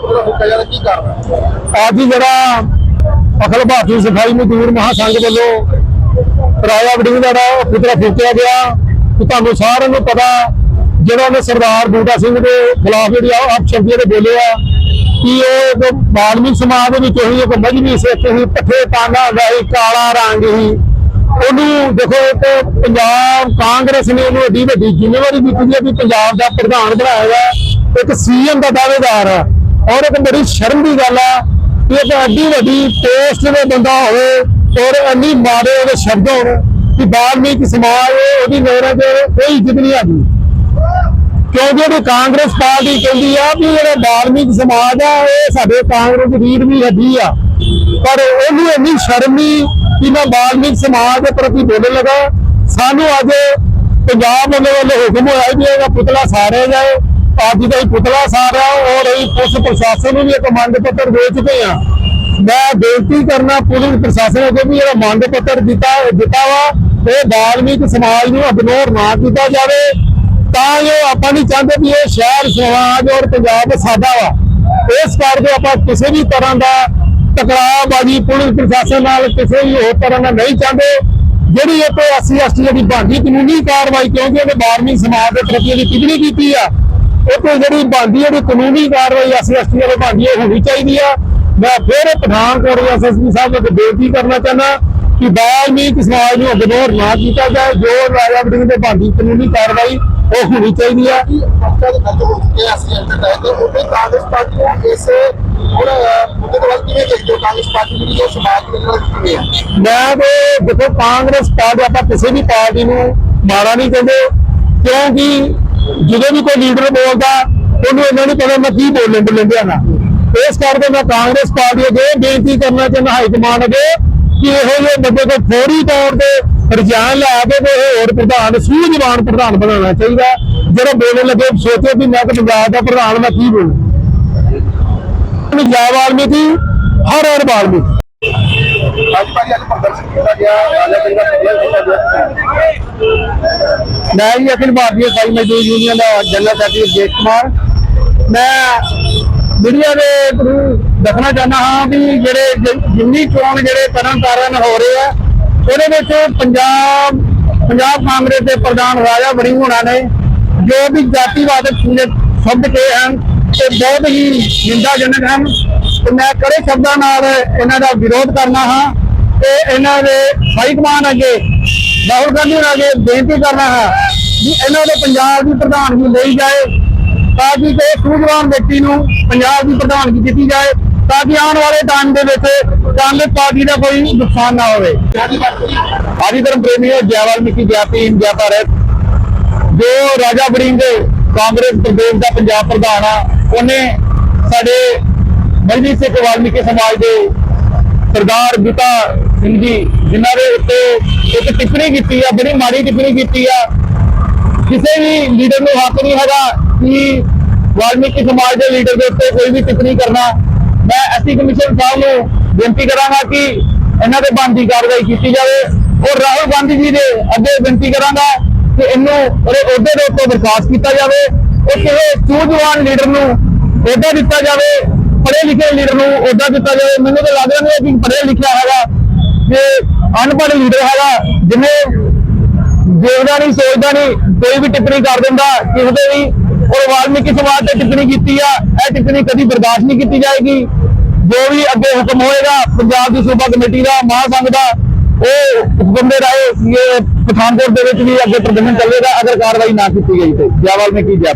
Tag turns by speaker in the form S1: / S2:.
S1: ਪੂਰਾ ਫੂਕਿਆ ਜਾ ਕੀ ਕਾਰਨ
S2: ਅੱਜ ਜਿਹੜਾ ਅਖਲ ਭਾਰਤੀ ਸਫ਼ਾਈ ਮਜ਼ਦੂਰ ਮਹਾਸੰਘ ਵੱਲੋਂ ਰਾਜਾ ਵੜਿੰਗ ਦਾ ਪੁਤਲਾ ਫੂਕਿਆ ਗਿਆ। ਤੁਹਾਨੂੰ ਸਾਰਿਆਂ ਨੂੰ ਪਤਾ ਜਿਹੜਾ ਉਹਨੇ ਸਰਦਾਰ ਬੂਟਾ ਸਿੰਘ ਦੇ ਖਿਲਾਫ ਜਿਹੜੀ ਆ ਦੇ ਬੋਲੇ ਆ ਕਿ ਉਹ ਬਾਲਮੀ ਸਮਾਜ ਦੇ ਵਿੱਚ ਉਹੀ ਇੱਕ ਮਜਬੀ ਸਿੱਖ ਸੀ ਪੱਠੇ ਪਾਂਗਾ ਹੁੰਦਾ ਸੀ ਕਾਲਾ ਰੰਗ ਹੀ। ਉਹਨੂੰ ਦੇਖੋ ਇੱਕ ਪੰਜਾਬ ਕਾਂਗਰਸ ਨੇ ਉਹਨੂੰ ਏਡੀ ਵੱਡੀ ਜ਼ਿੰਮੇਵਾਰੀ ਦਿੱਤੀ ਹੈ ਵੀ ਪੰਜਾਬ ਦਾ ਪ੍ਰਧਾਨ ਬਣਾਇਆ ਗਿਆ। ਇੱਕ ਸੀਐਮ ਦਾ ਦਾਅਵੇਦਾਰ ਹੈ ਔਰ ਇੱਕ ਬੜੀ ਸ਼ਰਮ ਦੀ ਗੱਲ ਆ ਕਿ ਇੱਕ ਐਡੀ ਵੱਡੀ ਪੋਸਟ ਦਾ ਬੰਦਾ ਹੋਵੇ ਔਰ ਇੰਨੀ ਮਾੜੇ ਉਹਦੇ ਸ਼ਬਦ ਹੋਣ ਕਿ ਬਾਲਮੀਕ ਸਮਾਜ ਉਹਦੀ ਨਜ਼ਰਾਂ 'ਚ ਕੋਈ ਇੱਜ਼ਤ ਨਹੀਂ ਆਦੀ ਕਿਉਂਕਿ ਜਿਹੜੀ ਕਾਂਗਰਸ ਪਾਰਟੀ ਕਹਿੰਦੀ ਆ ਵੀ ਜਿਹੜਾ ਬਾਲਮੀਕ ਸਮਾਜ ਆ, ਇਹ ਸਾਡੇ ਕਾਂਗਰਸ ਦੀ ਰੀੜ ਦੀ ਹੱਡੀ ਆ। ਪਰ ਉਹਨੂੰ ਇੰਨੀ ਸ਼ਰਮ ਨਹੀਂ ਕਿ ਮੈਂ ਬਾਲਮੀਕ ਸਮਾਜ ਦੇ ਪ੍ਰਤੀ ਬੋਲਣ ਲੱਗਾ। ਸਾਨੂੰ ਅੱਜ ਪੰਜਾਬ ਵੱਲੋਂ ਵੱਲੋਂ ਹੁਕਮ ਹੋਇਆ ਵੀ ਇਹਦਾ ਪੁਤਲਾ ਸਾੜਿਆ ਜਾਏ। ਅੱਜ ਦਾ ਹੀ ਪੁਤਲਾ ਸਾੜਿਆ ਔਰ ਅਸੀਂ ਪੁਲਿਸ ਪ੍ਰਸ਼ਾਸਨ ਨੂੰ ਵੀ ਇੱਕ ਮੰਗ ਪੱਤਰ ਦੇ ਚੁੱਕੇ ਆ ਮੈਂ ਬੇਨਤੀ ਕਰਨਾ ਪੁਲਿਸ ਪ੍ਰਸ਼ਾਸਨ ਅੱਗੇ ਵੀ ਜਿਹੜਾ ਮੰਗ ਪੱਤਰ ਦਿੱਤਾ ਦਿੱਤਾ ਵਾ, ਇਹ ਬਾਲਮੀਕ ਸਮਾਜ ਨੂੰ ਇਗਨੋਰ ਨਾ ਕੀਤਾ ਜਾਵੇ। ਤਾਂ ਜੋ ਆਪਾਂ ਨਹੀਂ ਚਾਹੁੰਦੇ ਵੀ ਇਹ ਸ਼ਹਿਰ, ਸਮਾਜ ਔਰ ਪੰਜਾਬ ਸਾਡਾ ਵਾ। ਇਸ ਕਰਕੇ ਆਪਾਂ ਕਿਸੇ ਵੀ ਤਰ੍ਹਾਂ ਦਾ ਟਕਰਾਅਬਾਜ਼ੀ ਪੁਲਿਸ ਪ੍ਰਸ਼ਾਸਨ ਨਾਲ ਕਿਸੇ ਵੀ ਹੋਰ ਤਰ੍ਹਾਂ ਦਾ ਨਹੀਂ ਚਾਹੁੰਦੇ। ਜਿਹੜੀ ਇਹ ਤੇ ਅਸੀਂ ਐਸਟੀ ਜਿਹੜੀ ਬਣਦੀ ਕਾਨੂੰਨੀ ਕਾਰਵਾਈ, ਕਿਉਂਕਿ ਉਹਨੇ 12ਵੀਂ ਸਮਾਜ ਦੇ ਪ੍ਰਤੀ ਇਹਦੀ ਟਿੱਪਣੀ ਕੀਤੀ ਆ। ਤੇ ਜਿਹੜੀ ਬਣਦੀ ਜਿਹੜੀ ਕਾਨੂੰਨੀ ਕਾਰਵਾਈ ਅਸੀਂ ਐਸਟੀ ਵਾਲੇ ਬਣਦੀ ਹੈ ਹੋਣੀ ਚਾਹੀਦੀ ਆ। ਮੈਂ ਫਿਰ ਪਠਾਨਕੋਟ ਦੇ ਐਸਐਸਪੀ ਸਾਹਿਬ ਨੂੰ ਬੇਨਤੀ ਕਰਨਾ ਚਾਹੁੰਦਾ ਕਿ ਬਾਲਮੀਕ ਸਮਾਜ ਨੂੰ ਇਗਨੋਰ ਨਾ ਕੀਤਾ ਜਾਏ ਜੋ ਰਾਜਾ ਵੜਿੰਗ ਦੇ ਬਣਦੀ ਕਾਨੂੰਨੀ ਕਾਰਵਾਈ ਉਹ ਹੋਣੀ ਚਾਹੀਦੀ ਆ।
S1: ਦੇ ਹੋ ਚੁੱਕੇ ਆ ਤੇ ਉਹਦੇ ਕਾਂਗਰਸ ਪਾਰਟੀ ਨੂੰ ਇਸ ਹੁਣ ਮੁੱਦੇ ਤੋਂ ਬਾਅਦ ਕਿਵੇਂ ਦੇਖਦੇ ਹੋ? ਕਾਂਗਰਸ ਪਾਰਟੀ ਜਿਹੜੀ ਹੈ ਸਮਾਜ ਦੇ ਨਾਲ ਕਿਵੇਂ ਹੈ?
S2: ਮੈਂ ਤੇ ਦੇਖੋ ਕਾਂਗਰਸ ਪਾਰਟੀ ਆਪਾਂ ਕਿਸੇ ਵੀ ਪਾਰਟੀ ਨੂੰ ਮਾੜਾ ਨਹੀਂ ਕਹਿੰਦੇ ਕਿਉਂਕਿ ਜਦੋਂ ਵੀ ਕੋਈ ਲੀਡਰ ਬੋਲਦਾ, ਉਹਨੂੰ ਇਹਨਾਂ ਨੂੰ ਪਤਾ ਮੈਂ ਕੀ ਬੋਲਣ ਬੋਲਣ ਨਾ। ਇਸ ਕਰਕੇ ਮੈਂ ਕਾਂਗਰਸ ਪਾਰਟੀ ਅੱਗੇ ਬੇਨਤੀ ਕਰਨਾ ਚਾਹੁੰਦਾ, ਹਾਈ ਕਮਾਂਡ ਅੱਗੇ, ਕਿ ਇਹੋ ਜਿਹੇ ਬੰਦੇ ਕੋ ਫੋਰੀ ਤੌਰ ਤੇ ਰੁਝਾਨ ਲਾ ਕੇ ਤੇ ਇਹ ਹੋਰ ਪ੍ਰਧਾਨ, ਸੂਝਵਾਨ ਪ੍ਰਧਾਨ ਬਣਾਉਣਾ ਚਾਹੀਦਾ। ਜਿਹੜਾ ਬੋਲਣ ਲੱਗੇ, ਸੋਚੇ ਵੀ ਮੈਂ ਤਾਂ ਪੰਜਾਬ ਦਾ ਪ੍ਰਧਾਨ, ਮੈਂ ਕੀ ਬੋਲੂੰ? ਪੰਜਾਬ ਵਾਲਮੀਕੀ ਹਰ ਹਰ ਵਾਲਮੀਕੀ
S1: ਅੱਜ ਭਾਜੀ ਅੱਜ ਪ੍ਰਦਰਸ਼ਨ ਕੀਤਾ ਗਿਆ ਰਾਜਾ ਵੜਿੰਗ ਦਾ ਪੁਤਲਾ ਕੀਤਾ ਗਿਆ
S2: ਮੈਂ ਜੀ ਅਖਿਲ ਭਾਰਤੀ ਸਾਈ ਮਜ਼ਦੂਰ ਯੂਨੀਅਨ ਦਾ ਜਨਰਲ ਸੈਕਟਰੀ ਜੇਤ ਕੁਮਾਰ। ਮੈਂ ਮੀਡੀਆ ਦੇ ਥਰੂ ਦੱਸਣਾ ਚਾਹੁੰਦਾ ਹਾਂ ਵੀ ਜਿਹੜੇ ਜਿੰਨੀ ਚੋਣ ਜਿਹੜੇ ਤਰਨ ਤਾਰਨ ਹੋ ਰਹੇ ਆ, ਉਹਦੇ ਵਿੱਚ ਪੰਜਾਬ ਪੰਜਾਬ ਕਾਂਗਰਸ ਦੇ ਪ੍ਰਧਾਨ ਰਾਜਾ ਵੜਿੰਗ ਹੋਣਾ ਨੇ, ਜੋ ਵੀ ਜਾਤੀਵਾਦ ਸ਼ਬਦ ਕੇ ਹਨ ਤੇ ਬਹੁਤ ਹੀ ਨਿੰਦਾਜਨਕ ਹਨ। ਤੇ ਮੈਂ ਕੜੇ ਸ਼ਬਦਾਂ ਨਾਲ ਇਹਨਾਂ ਦਾ ਵਿਰੋਧ ਕਰਨਾ ਹਾਂ ਤੇ ਇਹਨਾਂ ਦੇ ਹਾਈ ਕਮਾਨ ਅੱਗੇ, ਰਾਹੁਲ ਗਾਂਧੀ ਹੋਰਾਂ ਅੱਗੇ ਬੇਨਤੀ ਕਰਨਾ ਹੈ ਵੀ ਇਹਨਾਂ ਦੇ ਪੰਜਾਬ ਦੀ ਪ੍ਰਧਾਨਗੀ ਲਈ ਜਾਏ ਤਾਂ ਕਿ ਕੋਈ ਸੂਝਵਾਨ ਵਿਅਕਤੀ ਨੂੰ ਪੰਜਾਬ ਦੀ ਪ੍ਰਧਾਨਗੀ ਦਿੱਤੀ ਜਾਏ ਤਾਂ ਕਿ ਆਉਣ ਵਾਲੇ ਟਾਈਮ ਦੇ ਵਿੱਚ ਕਾਂਗਰਸ ਪਾਰਟੀ ਦਾ ਕੋਈ ਨੁਕਸਾਨ ਨਾ ਹੋਵੇ। ਆਦੀ ਧਰਮ ਪ੍ਰੇਮੀਓ ਜੈ ਵਾਲਮੀਕੀ ਜੈ ਭੀਮ ਭਾਰਤ। ਜੋ ਰਾਜਾ ਵੜਿੰਗ ਕਾਂਗਰਸ ਪ੍ਰਦੇਸ਼ ਦਾ ਪੰਜਾਬ ਪ੍ਰਧਾਨ ਆ ਉਹਨੇ ਸਾਡੇ ਮਜਲੀ ਸਿੱਖ ਵਾਲਮੀਕੀ ਸਮਾਜ ਦੇ ਸਰਦਾਰ ਗੀਤਾ ਸਿੰਘ ਜੀ, ਜਿਨ੍ਹਾਂ ਦੇ ਉੱਤੇ ਇੱਕ ਟਿੱਪਣੀ ਕੀਤੀ ਆ, ਬੜੀ ਮਾੜੀ ਟਿੱਪਣੀ ਕੀਤੀ ਆ। ਕਿਸੇ ਵੀ ਲੀਡਰ ਨੂੰ ਹੱਕ ਨਹੀਂ ਹੈਗਾ ਕਿ ਵਾਲਮੀਕੀ ਸਮਾਜ ਦੇ ਲੀਡਰ ਦੇ ਉੱਤੇ ਕੋਈ ਵੀ ਟਿੱਪਣੀ ਕਰਨਾ। ਮੈਂ ਐਸੀ ਕਮਿਸ਼ਨ ਸਾਹਿਬ ਨੂੰ ਬੇਨਤੀ ਕਰਾਂਗਾ ਕਿ ਇਹਨਾਂ ਦੇ ਬਣਦੀ ਕਾਰਵਾਈ ਕੀਤੀ ਜਾਵੇ। ਔਰ ਰਾਹੁਲ ਗਾਂਧੀ ਜੀ ਦੇ ਅੱਗੇ ਬੇਨਤੀ ਕਰਾਂਗਾ ਕਿ ਇਹਨੂੰ ਉਹਦੇ ਅਹੁਦੇ ਦੇ ਉੱਤੇ ਬਰਖਾਸਤ ਕੀਤਾ ਜਾਵੇ। ਉਹ ਕਿਸੇ ਸੂਝਵਾਨ ਲੀਡਰ ਨੂੰ ਅਹੁਦਾ ਦਿੱਤਾ ਜਾਵੇ ਪੜ੍ਹੇ ਲਿਖੇ ਲੀਡਰ ਨੂੰ ਅਹੁਦਾ ਦਿੱਤਾ ਜਾਵੇ? ਮੈਨੂੰ ਤਾਂ ਲੱਗਦਾ ਨਹੀਂ ਕਿ ਪੜ੍ਹਿਆ ਲਿਖਿਆ ਹੈਗਾ ਕਿ ਅਨਪੜ੍ਹ ਲੀਡਰ ਹੈਗਾ ਜਿਹਨੇ ਦੇਖਦਾ ਨਹੀਂ, ਸੋਚਦਾ ਨਹੀਂ, ਕੋਈ ਵੀ ਟਿੱਪਣੀ ਕਰ ਦਿੰਦਾ, ਕਿਸੇ ਤੇ ਵੀ, ਔਰ ਵਾਲਮੀਕੀ ਸਮਾਜ ਤੇ ਟਿੱਪਣੀ ਕੀਤੀ ਆ, ਇਹ ਟਿੱਪਣੀ ਕਦੀ ਬਰਦਾਸ਼ਤ ਨਹੀਂ ਕੀਤੀ ਜਾਏਗੀ। ਜੋ ਵੀ ਅੱਗੇ ਹੁਕਮ ਹੋਏਗਾ, ਪੰਜਾਬ ਦੀ ਸੂਬਾ ਕਮੇਟੀ ਦਾ, ਮਹਾਸੰਘ ਦਾ, ਉਹ ਹੁਕਮ ਦੇ ਰਾਏ, ਇਹ ਪਠਾਨਕੋਟ ਦੇ ਵਿੱਚ ਵੀ ਅੱਗੇ ਪ੍ਰਦਰਸ਼ਨ ਚੱਲੇਗਾ, ਅਗਰ ਕਾਰਵਾਈ ਨਾ ਕੀਤੀ ਗਈ ਤੇ। ਜਿਆਵਾਲ ਨੇ ਕੀ ਜੈ